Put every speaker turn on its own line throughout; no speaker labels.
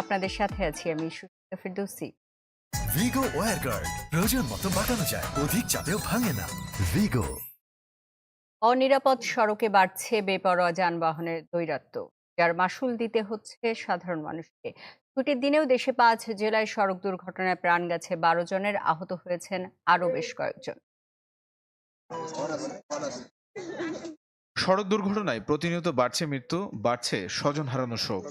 আপনাদের সাথে আছি আমি ফিরদৌসি।
ভিগো গার্ড প্রয়োজন মতো বাটানো যায় অধিক চাপেও ভাঙে না। ভিগো।
অনিরাপদ সড়কে বাড়ছে বেপরোয়া যানবাহনের দৈরাত্য যার মাসুল দিতে হচ্ছে সাধারণ মানুষকে। ছুটির দিনেও দেশে পাঁচ জেলায় সড়ক দুর্ঘটনায় প্রাণ গেছে বারো জনের আহত হয়েছেন আরও বেশ কয়েকজন।
সড়ক দুর্ঘটনায় প্রতিনিয়ত বাড়ছে মৃত্যু বাড়ছে স্বজন হারানো শোক।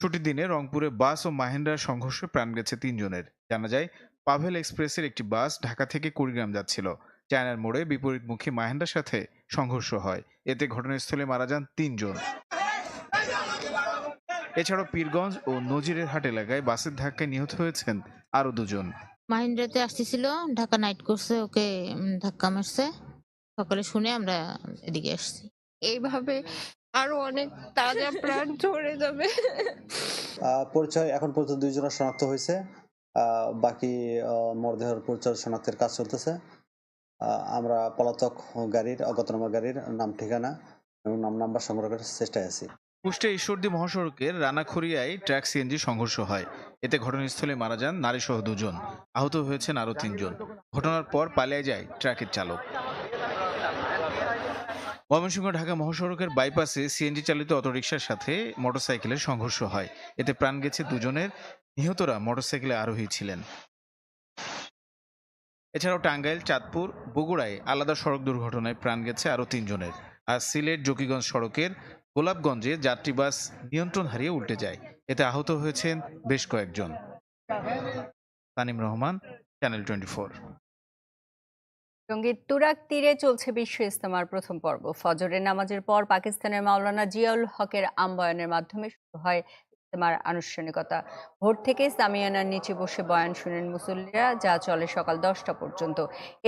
ছুটির দিনে রংপুরে বাস ও মাহেন্দ্রার সংঘর্ষে প্রাণ গেছে তিনজনের। জানা যায় পাভেল এক্সপ্রেসের একটি বাস ঢাকা থেকে কুড়িগ্রাম যাচ্ছিল। চায়নার মোড়ে বিপরীতমুখী মাহেন্দ্রার সাথে সংঘর্ষ হয়। এতে ঘটনাস্থলে মারা যান তিনজন। এছাড়াও পীরগঞ্জ ও নজিরের হাট এলাকায় বাসের ধাক্কায় নিহত হয়েছেন আরও দুজন।
মাহিন্দ্রাতে আসতেছিল ঢাকা নাইট করছে ওকে ধাক্কা মারছে। সকালে শুনে আমরা এদিকে আসছি।
এইভাবে আরও অনেক তাজা প্রাণ ঝরে যাবে।
পরিচয় এখন পর্যন্ত দুইজনের শনাক্ত হয়েছে। আহ, বাকি মরদেহের পরিচয় শনাক্তের কাজ চলতেছে। আহ, আমরা পলাতক গাড়ির অজ্ঞাতনামা গাড়ির নাম ঠিকানা এবং নাম নাম্বার সংগ্রহ করার চেষ্টায় আছি।
কুষ্টিয়া ঈশ্বরদী মহাসড়কের রানাখড়িয়ায় ট্রাক সিএনজি সংঘর্ষ হয়। এতে ঘটনাস্থলে মারা যান নারীসহ দুজন। আহত হয়েছেন আরও তিনজন। ঘটনার পর পালিয়ে যায় ট্রাকের চালক। ময়মনসিংহ ঢাকা মহাসড়কের বাইপাসে সিএনজি চালিত অটোরিকশার সাথে মোটরসাইকেলের সংঘর্ষ হয়। এতে প্রাণ গেছে দুজনের। নিহতরা মোটরসাইকেলে আরোহী ছিলেন। এছাড়াও টাঙ্গাইল, চাঁদপুর, বগুড়ায় আলাদা সড়ক দুর্ঘটনায় প্রাণ গেছে আরও তিনজনের। আর সিলেট জকিগঞ্জ সড়কের গোলাপগঞ্জে যাত্রী বাস নিয়ন্ত্রণ হারিয়ে উল্টে যায়। এতে আহত হয়েছেন বেশ কয়েকজন। Tanim Rahman, channel twenty four
Turag তীরে চলছে বিশ্ব ইস্তেমার প্রথম পর্ব। ফজরের নামাজের পর পাকিস্তানের মাওলানা জিয়াউল হকের আম্বায়নের মাধ্যমে শুরু হয় ইস্তেমার আনুষ্ঠানিকতা। ভোর থেকে সামিয়ানার নিচে বসে বয়ান শুনেন মুসল্লিরা, যা চলে সকাল দশটা পর্যন্ত।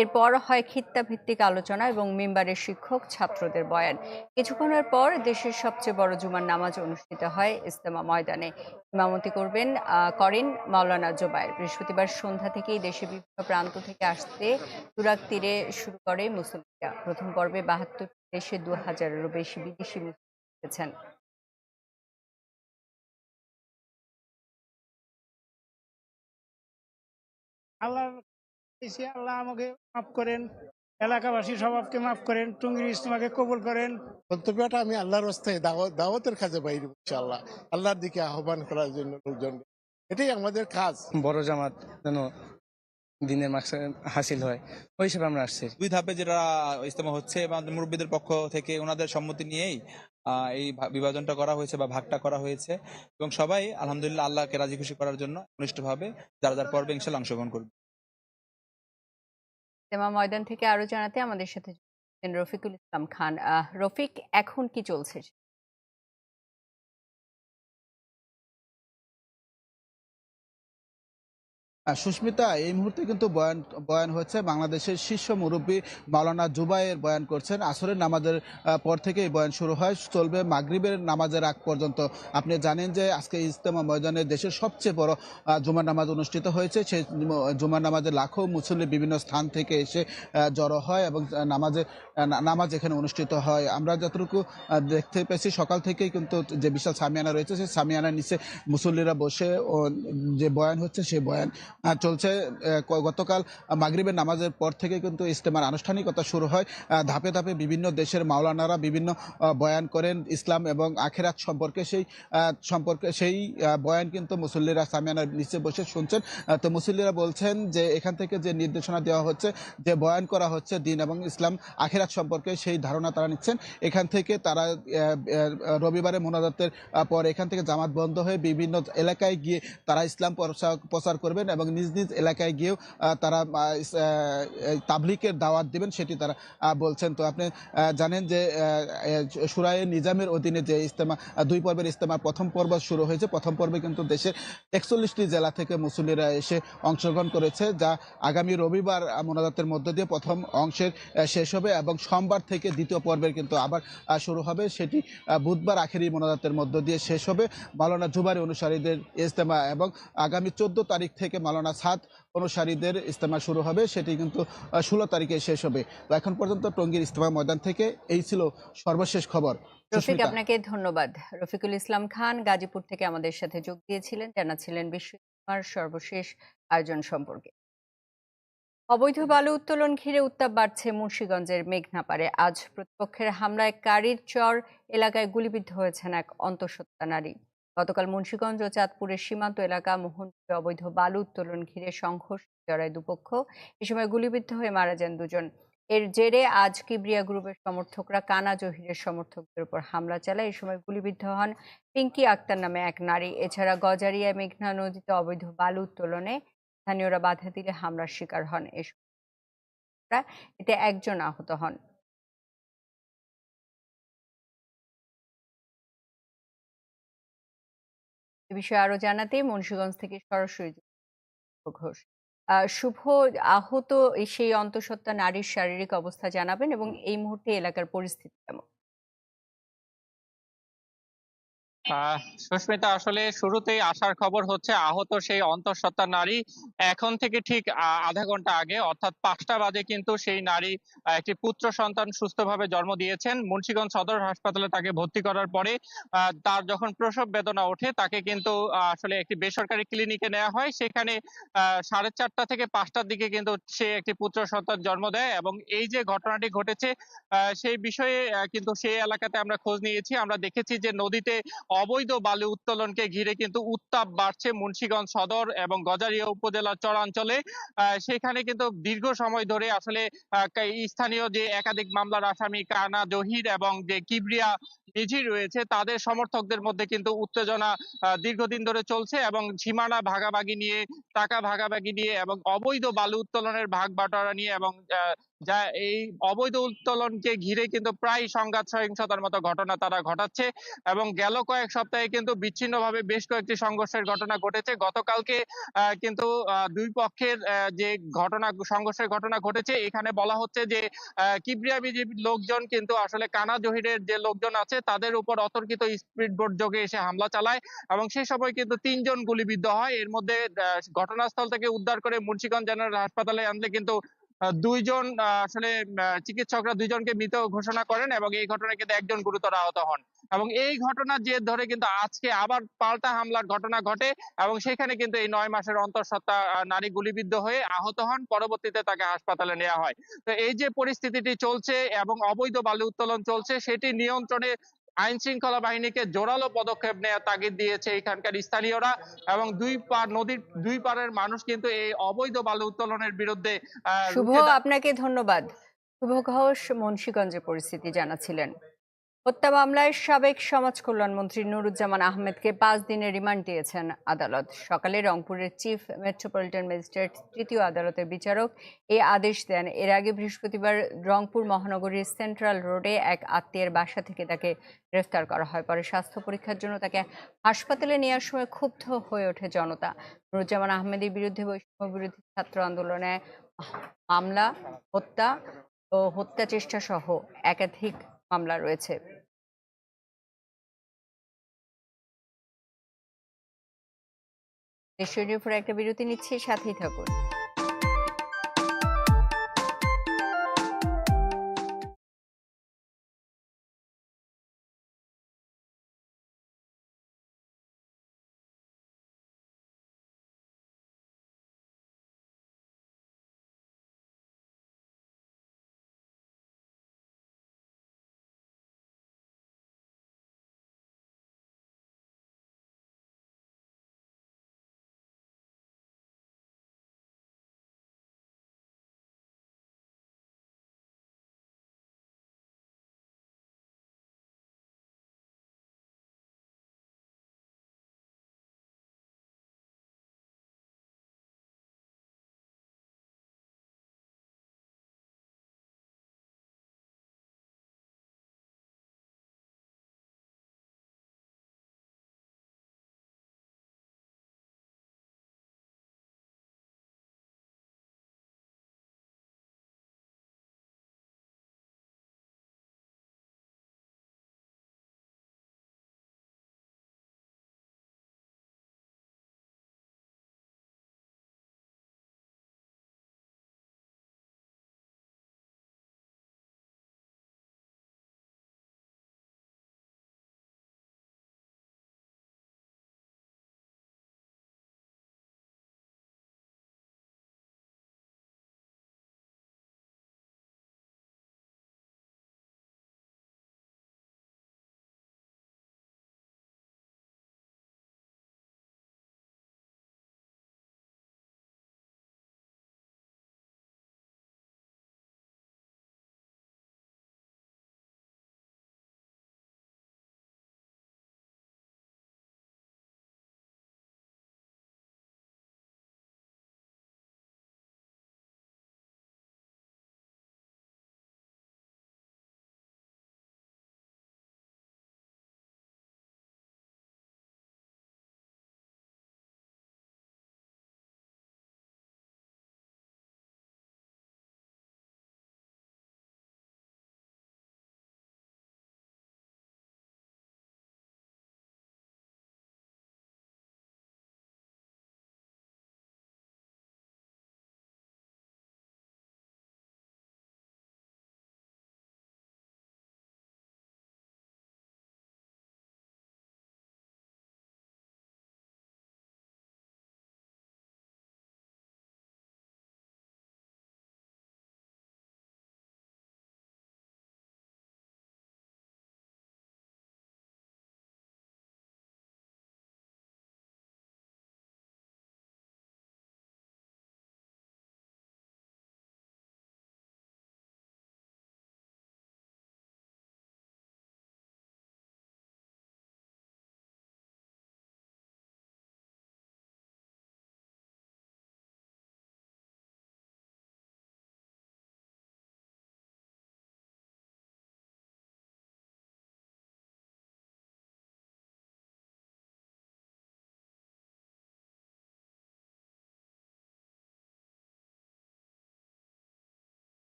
এরপর হয় ভিত্তিক আলোচনা এবং মিম্বারের শিক্ষক ছাত্রদের বয়ান। কিছুক্ষণের পর দেশের সবচেয়ে বড় জুমার নামাজ অনুষ্ঠিত হয় ইস্তেমা ময়দানে। ইমামতি করবেন করেন মাওলানা জোবায়ের বৃহস্পতিবার সন্ধ্যা থেকেই দেশের বিভিন্ন প্রান্ত থেকে আসতে তুরাক তীরে শুরু করে মুসল্লিরা। প্রথম পর্বে বাহাত্তর দেশে দু হাজারেরও বেশি বিদেশি মুসলিম এসেছেন।
আল্লাহ আল্লাহ আমাকে মাফ করেন এলাকাবাসী সবাবকে মাফ করেন টুঙ্গির ইস্তমাকে কবুল করেন।
বক্তব্যটা আমি আল্লাহর রাস্তায় দাওয়াত দাওয়াতের কাজে বাইরে আল্লাহ আল্লাহর দিকে আহ্বান করার জন্য লোকজন। এটাই আমাদের কাজ।
বড় জামাত যেন দিনের মাকসাদ হাসিল হয়। ওই হিসেবে আমরা আসছি।
দুই ধাপে যেটা ইস্তেমা হচ্ছে এবং আমাদের মুরব্বীদের পক্ষ থেকে ওনাদের সম্মতি নিয়েই আহ, এই বিভাজনটা করা হয়েছে বা ভাগটা করা হয়েছে। এবং সবাই আলহামদুলিল্লাহ আল্লাহকে রাজি খুশি করার জন্য ঘনিষ্ঠভাবে যারা যার পর্বে ইনশাল্লাহ অংশগ্রহণ করবে।
ময়দান থেকে আরও জানাতে আমাদের সাথে রফিকুল ইসলাম খান। আহ, রফিক এখন কি চলছে?
সুস্মিতা, এই মুহূর্তে কিন্তু বয়ান বয়ান হচ্ছে বাংলাদেশের শীর্ষ মুরব্বী মাওলানা জুবাইয়ের বয়ান করছেন। আসরের নামাজের পর থেকে এই বয়ান শুরু হয়, চলবে মাগরিবের নামাজের আগ পর্যন্ত। আপনি জানেন যে আজকে ইজতেমা ময়দানে দেশের সবচেয়ে বড় জুমার নামাজ অনুষ্ঠিত হয়েছে। সেই জুমার নামাজে লাখো মুসল্লি বিভিন্ন স্থান থেকে এসে জড়ো হয় এবং নামাজে নামাজ এখানে অনুষ্ঠিত হয়। আমরা যতটুকু দেখতে পেয়েছি, সকাল থেকেই কিন্তু যে বিশাল সামিয়ানা রয়েছে, সেই সামিয়ানার নিচে মুসল্লিরা বসে যে বয়ান হচ্ছে, সেই বয়ান চলছে গতকাল মাগরিবের নামাজের পর থেকে কিন্তু ইজতেমার আনুষ্ঠানিকতা শুরু হয়। ধাপে ধাপে বিভিন্ন দেশের মাওলানারা বিভিন্ন বয়ান করেন ইসলাম এবং আখেরাত সম্পর্কে সেই সম্পর্কে সেই বয়ান কিন্তু মুসল্লিরা সামিয়ানার নিচে বসে শুনছেন। তো মুসল্লিরা বলছেন যে এখান থেকে যে নির্দেশনা দেওয়া হচ্ছে, যে বয়ান করা হচ্ছে দিন এবং ইসলাম আখেরাত সম্পর্কে সেই ধারণা তারা নিচ্ছেন। এখান থেকে তারা রবিবারে মোনাজাতের পর এখান থেকে জামাত বন্ধ হয়ে বিভিন্ন এলাকায় গিয়ে তারা ইসলাম প্রচার করবেন এবং নিজ নিজ এলাকায় গিয়েও তারা তাবলিকের দাওয়াত দিবেন, সেটি তারা বলছেন। তো আপনি জানেন যে সুরায়ে নিজামের অধীনে যে ইস্তেমা দুই পর্বের ইস্তেমার প্রথম পর্ব শুরু হয়েছে। প্রথম পর্বে কিন্তু দেশের একচল্লিশটি জেলা থেকে মুসল্লিরা এসে অংশগ্রহণ করেছে, যা আগামী রবিবার মোনাজাতের মধ্য দিয়ে প্রথম অংশের শেষ হবে এবং সোমবার থেকে দ্বিতীয় পর্বের কিন্তু আবার শুরু হবে। সেটি বুধবার আখেরি মোনাজাতের মধ্য দিয়ে শেষ হবে। মাওলানা জুবারি অনুসারীদের ইজতেমা এবং আগামী চোদ্দ তারিখ থেকে মাওলানা মাওলানা সাদ অনুসারীদের ইস্তেমা শুরু হবে সেটি কিন্তু ষোলো তারিখে শেষ হবে। তো এখন পর্যন্ত টঙ্গীর ইস্তেমা ময়দান থেকে এই ছিল সর্বশেষ খবর।
রফিক আপনাকে ধন্যবাদ। রফিকুল ইসলাম খান গাজীপুর থেকে আমাদের সাথে যোগ দিয়েছিলেন জানাচ্ছিলেন বিশ্ব ইজতেমার সর্বশেষ আয়োজন সম্পর্কে। অবৈধ বালু উত্তোলন ঘিরে উত্তাপ বাড়ছে মুন্সিগঞ্জের মেঘনাপাড়ে আজ প্রতিপক্ষের হামলায় কারির চর এলাকায় গুলিবিদ্ধ হয়েছেন এক অন্তঃসত্ত্বা নারী। গতকাল মুন্সিগঞ্জ ও চাঁদপুরের সীমান্ত এলাকা মোহনপুরে অবৈধ বালু উত্তোলন ঘিরে সংঘর্ষ জড়ায় দুপক্ষ। এ সময় গুলিবিদ্ধ হয়ে মারা যান দুজন। এর জেরে আজ কিবরিয়া গ্রুপের সমর্থকরা কানা জহিরের সমর্থকদের উপর হামলা চালায়। এই সময় গুলিবিদ্ধ হন পিঙ্কি আক্তার নামে এক নারী। এছাড়া গজারিয়া মেঘনা নদীতে অবৈধ বালু উত্তোলনে স্থানীয়রা বাধা দিলে হামলার শিকার হন। এ এতে একজন আহত হন। এ বিষয়ে আরও জানাতে মুন্সিগঞ্জ থেকে সরাসরি ঘোষ। শুভ আহত সেই অন্তঃসত্ত্বা নারীর শারীরিক অবস্থা জানাবেন এবং এই মুহূর্তে এলাকার পরিস্থিতি কেমন?
সুস্মিতা, আসলে শুরুতেই আসার খবর হচ্ছে আহত সেই অন্তঃসত্ত্বা নারী। এখন থেকে ঠিক আধা ঘণ্টা আগে, অর্থাৎ পাঁচটা বাজে কিন্তু সেই নারী একটি পুত্র সন্তান সুস্থভাবে জন্ম দিয়েছেন। মুন্সিগঞ্জ সদর হাসপাতালে তাকে ভর্তি করার পরে তার যখন প্রসব বেদনা ওঠে, তাকে কিন্তু আসলে একটি বেসরকারি ক্লিনিকে নেওয়া হয়। সেখানে সাড়ে চারটা থেকে পাঁচটার দিকে কিন্তু সে একটি পুত্র সন্তান জন্ম দেয় এবং এই যে ঘটনাটি ঘটেছে সেই বিষয়ে কিন্তু সেই এলাকাতে আমরা খোঁজ নিয়েছি। আমরা দেখেছি যে নদীতে অবৈধ বালু উত্তোলনকে ঘিরে কিন্তু উত্তাপ বাড়ছে মুন্সিগঞ্জ সদর এবং গজারিয়া উপজেলার চরাঞ্চলে। সেখানে কিন্তু দীর্ঘ সময় ধরে আসলে স্থানীয় যে একাধিক মামলার আসামি কানা জহির এবং যে কিবরিয়া নিঝির রয়েছে, তাদের সমর্থকদের মধ্যে কিন্তু উত্তেজনা দীর্ঘদিন ধরে চলছে এবং সীমানা ভাগাভাগি নিয়ে, টাকা ভাগাভাগি নিয়ে এবং অবৈধ বালু উত্তোলনের ভাগ বাটোয়ারা নিয়ে এবং যা এই অবৈধ উত্তোলনকে ঘিরে কিন্তু প্রায় সংঘাত, সহিংসতার মতো ঘটনা তারা ঘটাচ্ছে এবং গেল কয়েক সপ্তাহে কিন্তু বিচ্ছিন্নভাবে বেশ কয়েকটি সংঘর্ষের ঘটনা ঘটেছে। গতকালকে কিন্তু দুই পক্ষের যে ঘটনা, সংঘর্ষের ঘটনা ঘটেছে, এখানে বলা হচ্ছে যে কিবরিয়া বিজেপির লোকজন কিন্তু আসলে কানা জহিরের যে লোকজন আছে, তাদের উপর অতর্কিত স্পিড বোট যোগে এসে হামলা চালায় এবং সেই সময় কিন্তু তিনজন গুলিবিদ্ধ হয়। এর মধ্যে ঘটনাস্থল থেকে উদ্ধার করে মুন্সিগঞ্জ জেনারেল হাসপাতালে আনলে কিন্তু দুইজন আসলে চিকিৎসকরা দুইজনকে মৃত ঘোষণা করেন এবং এই ঘটনায় কিন্তু একজন গুরুতর আহত হন। এবং এই ঘটনার জের ধরে কিন্তু আজকে আবার পাল্টা হামলার ঘটনা ঘটে এবং সেখানে কিন্তু এই নয় মাসের অন্তঃসত্ত্বা নারী গুলিবিদ্ধ হয়ে আহত হন। পরবর্তীতে তাকে হাসপাতালে নেওয়া হয়। তো এই যে পরিস্থিতিটি চলছে এবং অবৈধ বালু উত্তোলন চলছে, সেটি নিয়ন্ত্রণে আইন শৃঙ্খলা বাহিনীকে জোরালো পদক্ষেপ নেওয়ার তাগিদ দিয়েছে এখানকার স্থানীয়রা এবং দুই পার নদীর দুই পারের মানুষ কিন্তু এই অবৈধ বালু উত্তোলনের বিরুদ্ধে আহ,
শুভ আপনাকে ধন্যবাদ। শুভ ঘোষ মুন্সীগঞ্জের পরিস্থিতি জানাচ্ছিলেন। হত্যা মামলায় সাবেক সমাজ কল্যাণ মন্ত্রী নুরুজ্জামান আহমেদকে পাঁচ দিনের রিমান্ড দিয়েছেন আদালত। সকালে রংপুরের চিফ মেট্রোপলিটন ম্যাজিস্ট্রেট তৃতীয় আদালতের বিচারক এই আদেশ দেন। এর আগে বৃহস্পতিবার রংপুর মহানগরীর সেন্ট্রাল রোডে এক আত্মীয়ের বাসা থেকে তাকে গ্রেফতার করা হয়। পরে স্বাস্থ্য পরীক্ষার জন্য তাকে হাসপাতালে নেওয়ার সময় ক্ষুব্ধ হয়ে ওঠে জনতা। নুরুজ্জামান আহমেদের বিরুদ্ধে বৈষম্য বিরোধী ছাত্র আন্দোলনে মামলা, হত্যা ও হত্যা চেষ্টা সহ একাধিক মামলা রয়েছে। নিউজের একটা বিরতি নিচ্ছি সাথেই থাকুন।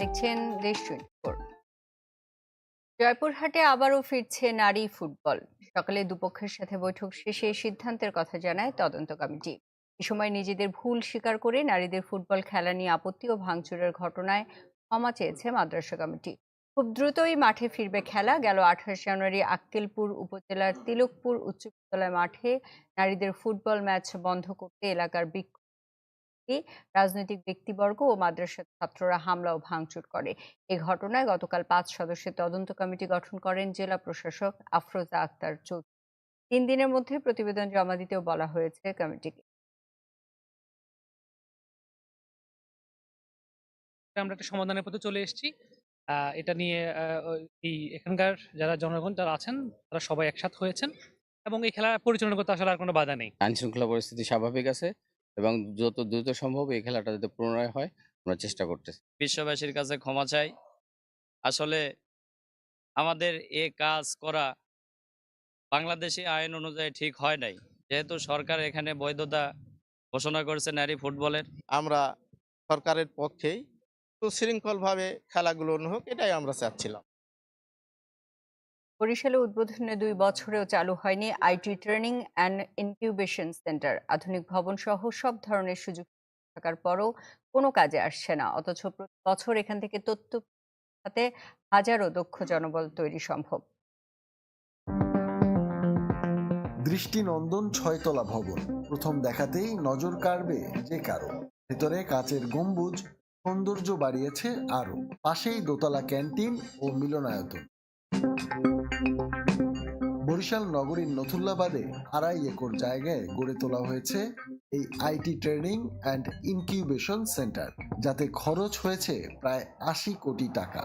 দেখছেন দেশ টোয়েন্টি জয়পুরহাটে আবারও ফিরছে নারী ফুটবল। সকালে দুপক্ষের সাথে বৈঠক শেষে সিদ্ধান্তের কথা জানায় তদন্ত কমিটি এ সময় নিজেদের ভুল স্বীকার করে নারীদের ফুটবল খেলা নিয়ে আপত্তি ও ভাঙচুরের ঘটনায় ক্ষমা চেয়েছে মাদ্রাসা কমিটি খুব দ্রুতই মাঠে ফিরবে খেলা। গেল আঠাশ জানুয়ারি আক্কেলপুর উপজেলার তিলকপুর উচ্চ বিদ্যালয় মাঠে নারীদের ফুটবল ম্যাচ বন্ধ করতে এলাকার বিক্ষোভ রাজনৈতিক ব্যক্তিবর্গ ও মাদ্রাসার ছাত্ররা হামলা ও ভাঙচুর করে। এ ঘটনায় গতকাল পাঁচ সদস্যের তদন্ত কমিটি গঠন করেন জেলা প্রশাসক আফরোজা আক্তার চৌধুরী। তিন দিনের মধ্যে প্রতিবেদন জমা দিতেও বলা হয়েছে কমিটিকে।
আমরা একটা সমাধানের পথে চলে এসেছি। আহ, এটা নিয়ে আহ, এই এখানকার যারা জনগণ যারা আছেন তারা সবাই একসাথ হয়েছেন এবং এই খেলা পরিচালনা করতে আসলে আর কোনো বাধা নেই।
আইন শৃঙ্খলা পরিস্থিতি স্বাভাবিক আছে। এবং যত দ্রুত সম্ভব এই খেলাটা যাতে পুনরায় হয় আমরা চেষ্টা করতেছি।
বিশ্ববাসীর কাছে ক্ষমা চাই। আসলে আমাদের এ কাজ করা বাংলাদেশি আইন অনুযায়ী ঠিক হয় নাই। যেহেতু সরকার এখানে বৈধতা ঘোষণা করেছে নারী ফুটবলের।
আমরা সরকারের পক্ষেই সুশৃঙ্খলভাবে খেলাগুলো হোক এটাই আমরা চাচ্ছিলাম।
বরিশালে উদ্বোধনে দুই বছরেও চালু হয়নি IT training and incubation centre. আধুনিক ভবন সহ সব ধরনের সুযোগ থাকার পরও কোনো কাজে আসছে না, অথচ প্রতি বছর এখান থেকে তথ্য হাতে হাজারো দক্ষ জনবল তৈরি সম্ভব।
দৃষ্টিনন্দন ছয়তলা ভবন, প্রথম দেখাতেই নজর কাড়বে যে কারও। ভেতরে কাচের গম্বুজ, সৌন্দর্য বাড়িয়েছে আরও পাশেই দোতলা ক্যান্টিন ও মিলনায়তন। বরিশাল নগরীর নথুল্লাবাদে আড়াই একর জায়গায় গড়ে তোলা হয়েছে এই IT training and incubation centre, যাতে খরচ হয়েছে প্রায় আশি কোটি টাকা।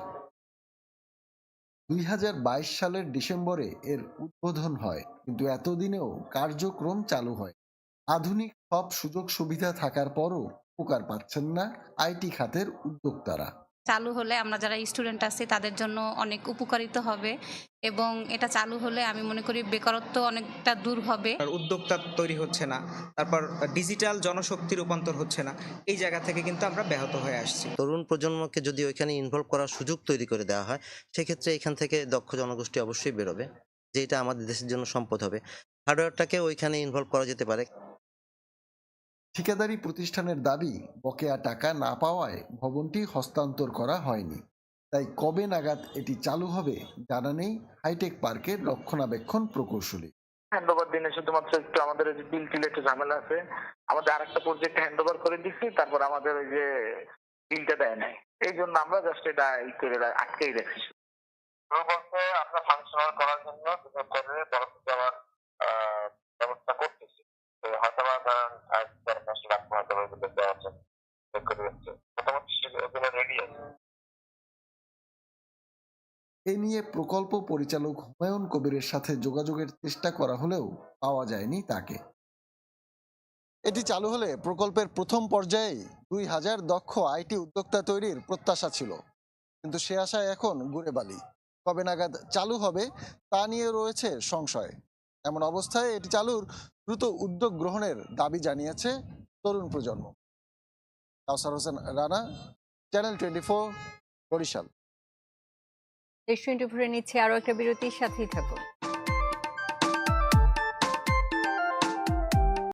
দুই হাজার বাইশ সালের ডিসেম্বরে এর উদ্বোধন হয়, কিন্তু এতদিনেও কার্যক্রম চালু হয়। আধুনিক সব সুযোগ সুবিধা থাকার পরও উপকার পাচ্ছেন না আইটি খাতের উদ্যোক্তারা।
চালু হলে আমরা যারা স্টুডেন্ট আছি তাদের জন্য অনেক উপকারিত হবে। এবং এটা চালু হলে আমি মনে করি বেকারত্ব অনেকটা দূর হবে।
উদ্যোক্তা তৈরি হচ্ছে না তারপর ডিজিটাল জনশক্তি রূপান্তর হচ্ছে না এই জায়গা থেকে কিন্তু আমরা ব্যাহত হয়ে আসছি।
তরুণ প্রজন্মকে যদি ওইখানে ইনভলভ করার সুযোগ তৈরি করে দেওয়া হয় সেক্ষেত্রে এখান থেকে দক্ষ জনগোষ্ঠী অবশ্যই বেরোবে যেটা আমাদের দেশের জন্য সম্পদ হবে। হার্ডওয়্যারটাকে ওইখানে ইনভলভ করা যেতে পারে।
ঠিকাদারি প্রতিষ্ঠানের দাবি বকেয়া টাকা না পাওয়ায় ভবনটি হস্তান্তর করা হয়নি। তাই কবে নাগাদ এটি চালু হবে জানা নেই হাইটেক পার্কের রক্ষণাবেক্ষণ প্রকৌশলী।
হ্যান্ডওভার দিনে শুধুমাত্র একটু আমাদের ওই যে বিল টিল একটু ঝামেলা আছে। আমাদের আরেকটা প্রজেক্ট হ্যান্ডওভার করে দিচ্ছি তারপর আমাদের ওই যে বিলটা দেয় নাই। এই জন্য আমরা জাস্ট এটা ই করে আটকেই রাখছি। আমরা ফাংশনাল করার জন্য করে পরবর্তী আবার আহ, ব্যবস্থা
এ নিয়ে প্রকল্প পরিচালক হুমায়ুন কবিরের সাথে যোগাযোগের চেষ্টা করা হলেও পাওয়া যায়নি তাকে। এটি চালু হলে প্রকল্পের প্রথম পর্যায়ে দুই হাজার দক্ষ আইটি উদ্যোক্তা তৈরির প্রত্যাশা ছিল। কিন্তু সে আশায় এখন গুড়ে বালি কবে নাগাদ চালু হবে তা নিয়ে রয়েছে সংশয়। এমন অবস্থায় এটি চালুর দ্রুত উদ্যোগ গ্রহণের দাবি জানিয়েছে তরুণ প্রজন্ম। Kawsar Hossain Rana channel twenty four Barishal.
দেশ টোয়েন্টি ফোরে নিচ্ছে আরও একটা বিরতির সাথেই থাকুন।